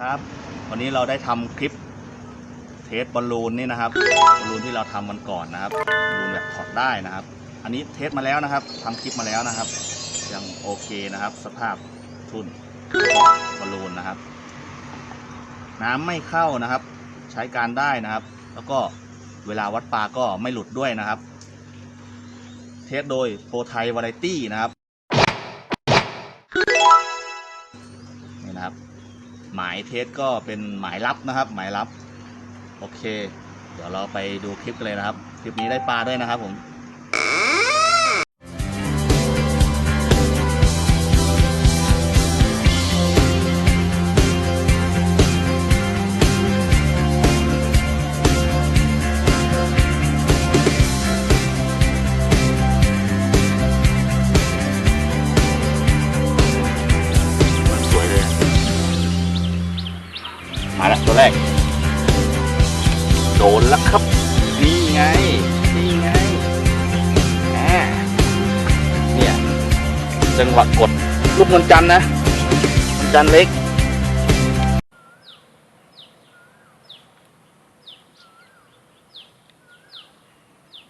ครับ วันนี้เราได้ทำคลิปเทสบอลลูนนี่นะครับบอลลูนที่เราทำมันก่อนนะครับบอลลูนแบบถอดได้นะครับ อันนี้เทสมาแล้วนะครับทำคลิปมาแล้วนะครับ ยังโอเคนะครับ สภาพทุนบอลลูนนะครับ น้ำไม่เข้านะครับ ใช้การได้นะครับ แล้วก็เวลาวัดปลาก็ไม่หลุดด้วยนะครับ เทสโดยโปรไทยวาไรตี้นะครับ หมายเทสก็เป็นหมายลับนะครับ หมายลับ โอเค เดี๋ยวเราไปดูคลิปกันเลยนะครับ คลิปนี้ได้ปลาด้วยนะครับผม แล้วครับ นี่ไง นี่ไงแหมเนี่ยจังหวะกดลูกมันจันทร์นะมันจันทร์เล็ก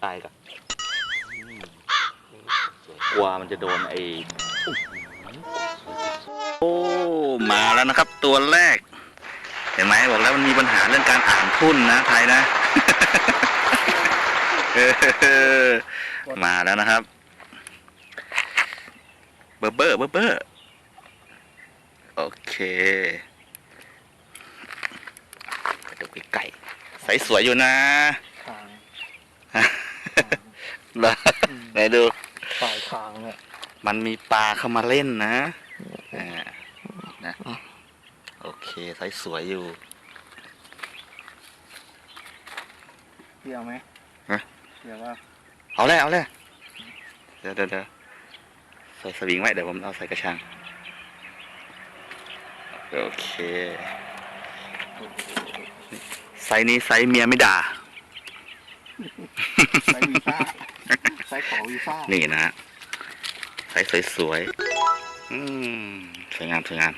ตายกับกลัวมันจะโดนไอ้โอ้มาแล้วนะครับ ตัวแรก เห็นไหมบอกแล้วมันมีปัญหาเรื่องการอ่านทุ่นนะไทยนะ มาแล้วนะครับ เบอร์เบอร์เบอร์เบอร์โอเคไปดูไก่ใสสวยอยู่นะทางเหรอไหนดูปลายทางเนี่ยมันมีปลาเข้ามาเล่นนะอ่านะ โอเคใสสวยอยู่ เกี่ยวไหมฮะ เกี่ยวว่าเอาเลยเอาเลยเดี๋ยวเดี๋ยวเดี๋ยวใส่สวิงไว้เดี๋ยวผมเอาใส่กระชัง โอเค ไซส์นี้ไซส์เมียไม่ด่าไซส์วีซ่าไซส์ของวีซ่านี่นะฮะไซส์สวยๆ อืมสวยงามสวยงาม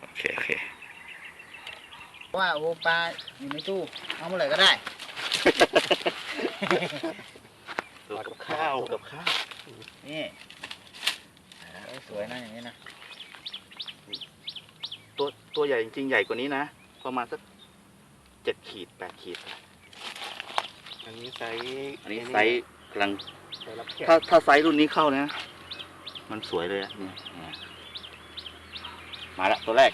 โอเคโอเค ว่าโอปลาอยู่ในตู้เอาเมื่อไหร่ก็ได้ ดูกับข้าวกับข้าวนี่สวยนะอย่างนี้นะ ตัวตัวใหญ่จริงๆใหญ่กว่านี้นะ ประมาณสักเจ็ดขีดแปดขีด อันนี้ไซส์อันนี้ไซส์กำลังไซส์รับแขกถ้าถ้าไซส์รุ่นนี้เข้านะ มันสวยเลยอะเนี่ยเนี่ยมาละตัวแรก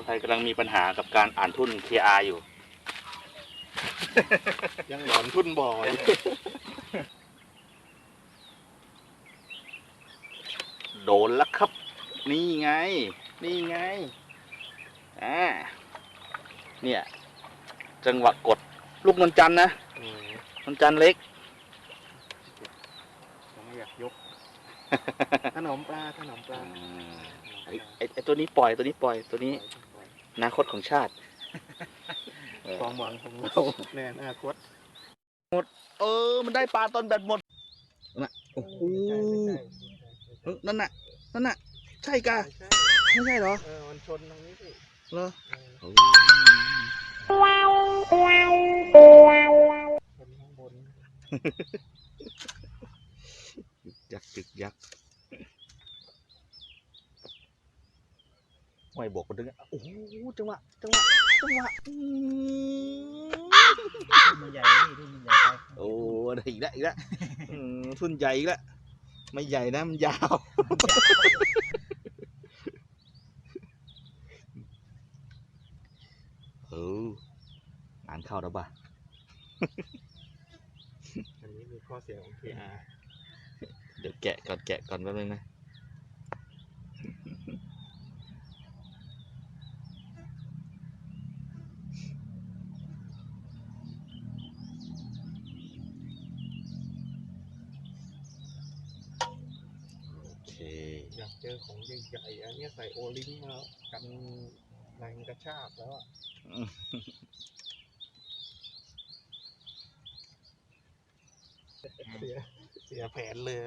คนไทยกำลังมีปัญหากับการอ่านทุน KR อยู่ ยังหลอนทุ่นบ่อยโดนแล้วครับ นี่ไง นี่ไง อ่า เนี่ย จังหวะกดลูกนนจันทร์นะอืมนนจันทร์เล็กยังไม่อยากยก ขนมปลาขนมปลา ไอ้ไอ้ไอ้ตัวนี้ปล่อยตัวนี้ปล่อยตัวนี้อ นาคตของชาติเออความหวังของเราในอนาคตเออ มันได้ปลาตอนแบตหมดน่ะโอ้โหไม่ใช่เออนั่นน่ะนั่นน่ะ ใช่กะไม่ใช่ไม่ใช่เหรอเออมันชนตรงนี้สิเหรอเออโอ้ชนข้างบนยักษ์จึกยักษ์ ไม่บอกคนดึงอะโอ้โหจังหวะจังหวะจังหวะอืมมันใหญ่นี่ที่มันใหญ่ไปโอ้ได้อีกแล้วอีกแล้วอืมทุนใหญ่อีกแล้วไม่ใหญ่นะมันยาว เอองานเข้าแล้วป่ะอันนี้คือข้อเสียของ KR เดี๋ยวแกะก่อนแกะก่อนแป๊บนึงนะ อยากเจอของใหญ่ๆอันเนี้ยใส่โอลิงมากันแรงกระชากแล้วอะเสียเสียแผนเลย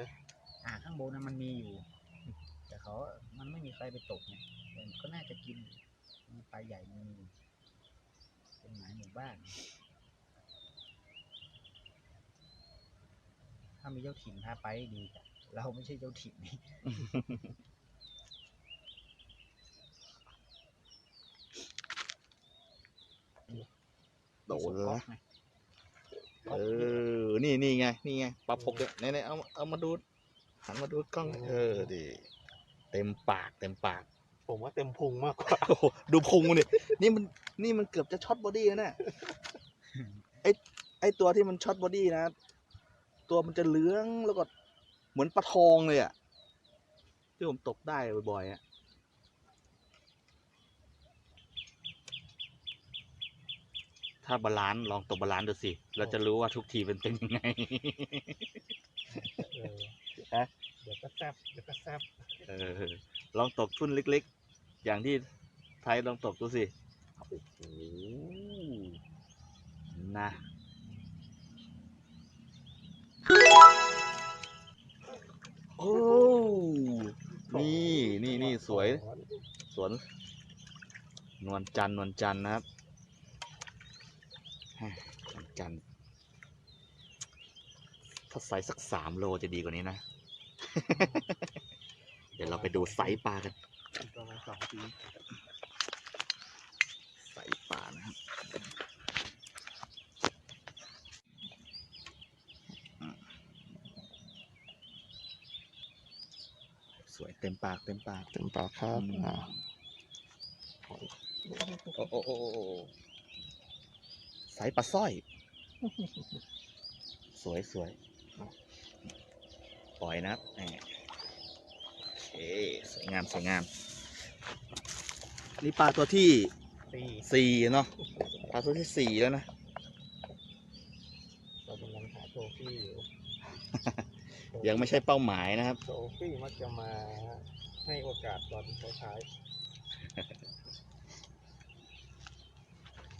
อ่าข้างบนนั้นมันมีอยู่ แต่เขา มันไม่มีใครไปตกไงแต่ก็น่าจะกินมีปลาใหญ่มันมีเป็นหมายหมู่บ้าน ถ้ามีเจ้าถิ่นพาไปดีจ้ะ เราไม่ใช่เจ้าถิ่นนี่โดนก๊แล้อวกไงเออนี่นี่ไง นี่ไงปลาพกเนี่ยไหนๆเอาเอามาดู หันมาดูกล้อง เออดิเต็มปากเต็มปาก ผมว่าเต็มพุงมากกว่า โอ้โหดูพุงมันดินี่มันนี่มันเกือบจะช็อตบอดี้แล้วเนี่ยไอไอตัวที่มันช็อตบอดี้นะ ตัวมันจะเหลืองแล้วก็ เหมือนปลาทองเลยอะที่ผมตกได้บ่อยๆอะถ้าบาลานซ์ลองตกบาลานซ์ดูสิ เราจะรู้ว่าทุกทีเป็นเป็นยังไง เออฮะ เดี๋ยวก็แซบเดี๋ยวก็แซบเออ ลองตกทุ่นเล็กๆ อย่างที่ไทยลองตกดูสิ โอ้โหนะ อ้นี่นี่นี่สวย สวน นวลจันทร์นวลจันทร์นะครับฮะนวลจันทร์ถ้าไซส์สักสามโลจะดีกว่านี้นะ เดี๋ยวเราไปดูไซส์ปลากันอีกประมาณสองปีไซส์ปลานะครับ สวยเต็มปากเต็มปาก เต็มปากครับอืม อ่าโอ้โอ้โอ้โอ้โอ้สายปลาสร้อย สวยสวยปล่อยนะครับแหมโอเคสวยงามสวยงามนี่ปลาตัวที่สี่สี่เนาะปลาตัวที่สี่แล้วนะ เรากำลังหาโทฟี่อยู่ ยังไม่ใช่เป้าหมายนะครับโทฟี่มักจะมาให้โอกาสตอนท้าย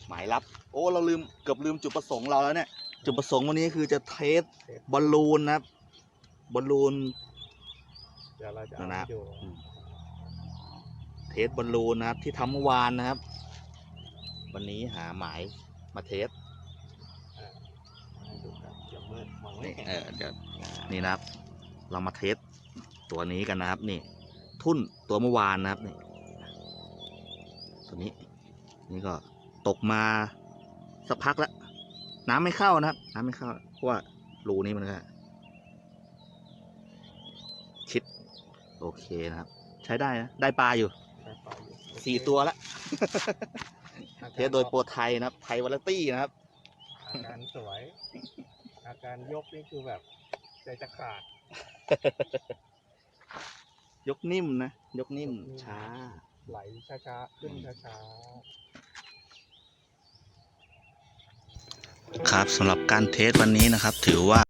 หมายลับ โอ้เราลืมเกือบลืมจุดประสงค์เราแล้วเนี่ย จุดประสงค์วันนี้คือจะเทสบอลลูนนะครับบอลลูน ๆเดี๋ยวเราจะเอานะให้ดูเทสบอลลูนนะครับ ที่ทำเมื่อวานนะครับ วันนี้หาหมายมาเทสให้ดูครับเดี๋ยวมืดมองไม่นี่เห็นเออเดี๋ยว นี่นะครับ เรามาเทสตัวนี้กันนะครับนี่ ทุ่นตัวเมื่อวานนะครับนี่ตัวนี้ นี่ก็ตกมาสักพักแล้วน้ำไม่เข้านะครับ น้ำไม่เข้าเพราะว่ารูนี้มันก็ชิด โอเคนะครับ ใช้ได้นะ ได้ปลาอยู่ได้ปลาอยู่สี่ตัวละอาเทการสโดยโปรไทยนะครับ ไทยวาไรตี้นะครับ อาการสวย อาการยกนี่คือแบบ ใจจะขาด ยกนิ่มนะยกนิ่มยกนิ่ม ช้า ไหลช้าๆ ขึ้นช้าครับสำหรับการเทสวันนี้นะครับ ถือว่า